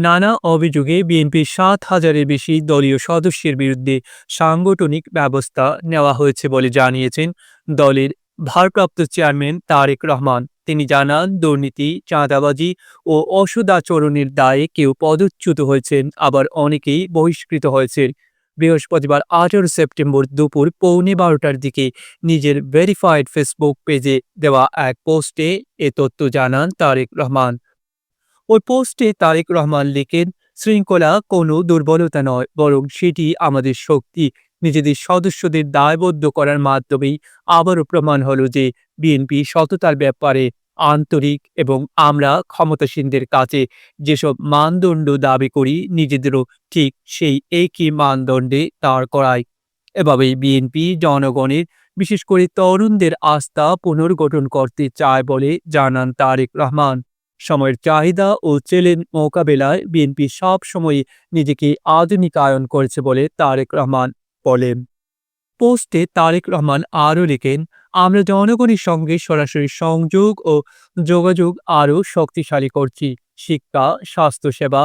নানা অভিযোগে বিএনপির সাত হাজারের বেশি দলীয় সদস্যের বিরুদ্ধে সাংগঠনিক ব্যবস্থা নেওয়া হয়েছে বলে জানিয়েছেন দলের ভারপ্রাপ্ত চেয়ারম্যান তারেক রহমান। তিনি জানান, দুর্নীতি, চাঁদাবাজি ও অসদাচরণের দায়ে কেউ পদচ্যুত হয়েছেন, আবার অনেকেই বহিষ্কৃত হয়েছে বৃহস্পতিবার আঠারো সেপ্টেম্বর দুপুর পৌনে বারোটার দিকে নিজের ভেরিফাইড ফেসবুক পেজে দেওয়া এক পোস্টে এ তথ্য জানান তারেক রহমান। ওই পোস্টে তারেক রহমান লেখেন, শৃঙ্খলা কোনো দুর্বলতা নয়, বরং সেটি আমাদের শক্তি। নিজেদের সদস্যদের দায়বদ্ধ করার মাধ্যমেই আবারও প্রমাণ হলো যে বিএনপি সততার ব্যাপারে আন্তরিক এবং আমরা ক্ষমতাসীনদের কাছে যেসব মানদণ্ড দাবি করি, নিজেদেরও ঠিক সেই একই মানদণ্ডে দাঁড় করাই। এভাবেই বিএনপি জনগণের, বিশেষ করে তরুণদের আস্থা পুনর্গঠন করতে চায় বলে জানান তারেক রহমান। সময়ের চাহিদা ও চ্যালেঞ্জ মোকাবেলায় বিএনপি সব সময় নিজেকে আধুনিকায়ন করেছে বলে তারেক রহমান বলেন। পোস্টে তারেক রহমান আরও লেখেন, আমরা জনগণের সঙ্গে সরাসরি সংযোগ ও যোগাযোগ আরও শক্তিশালী করছি। শিক্ষা, স্বাস্থ্যসেবা,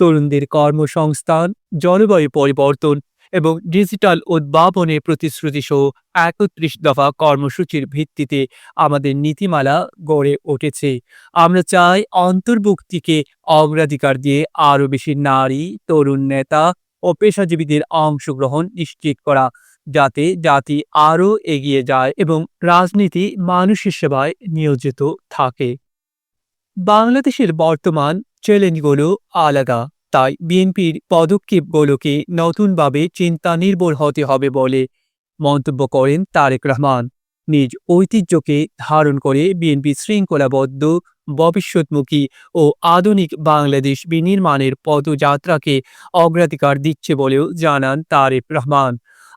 তরুণদের কর্মসংস্থান, জলবায়ু পরিবর্তন এবং ডিজিটাল উদ্ভাবনের প্রতিশ্রুতি সহ একত্রিশ দফা কর্মসূচির ভিত্তিতে আমাদের নীতিমালা গড়ে উঠেছে। আমরা চাই অন্তর্ভুক্তিকে অগ্রাধিকার দিয়ে আরও বেশি নারী, তরুণ নেতা ও পেশাজীবীদের অংশগ্রহণ নিশ্চিত করা, যাতে জাতি আরও এগিয়ে যায় এবং রাজনীতি মানুষের সেবায় নিয়োজিত থাকে। বাংলাদেশের বর্তমান চ্যালেঞ্জগুলো আলাদা। তাই বিএনপির পদক্ষেপগুলোকে নতুনভাবে চিন্তা নির্ভর হতে হবে বলে মন্তব্য করেন তারেক রহমান। নিজ ঐতিহ্যকে ধারণ করে বিএনপি শৃঙ্খলাবদ্ধ, ভবিষ্যৎমুখী ও আধুনিক বাংলাদেশ বিনির্মাণের পদযাত্রাকে অগ্রাধিকার দিচ্ছে বলেও জানান তারেক রহমান।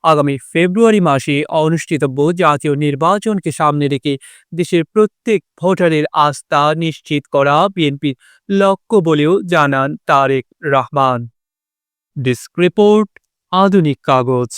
আগামী ফেব্রুয়ারি মাসে অনুষ্ঠিতব্য জাতীয় নির্বাচনকে সামনে রেখে দেশের প্রত্যেক ভোটারের আস্থা নিশ্চিত করা বিএনপির লক্ষ্য বলেও জানান তারেক রহমান। ডিস্ক রিপোর্ট, আধুনিক কাগজ।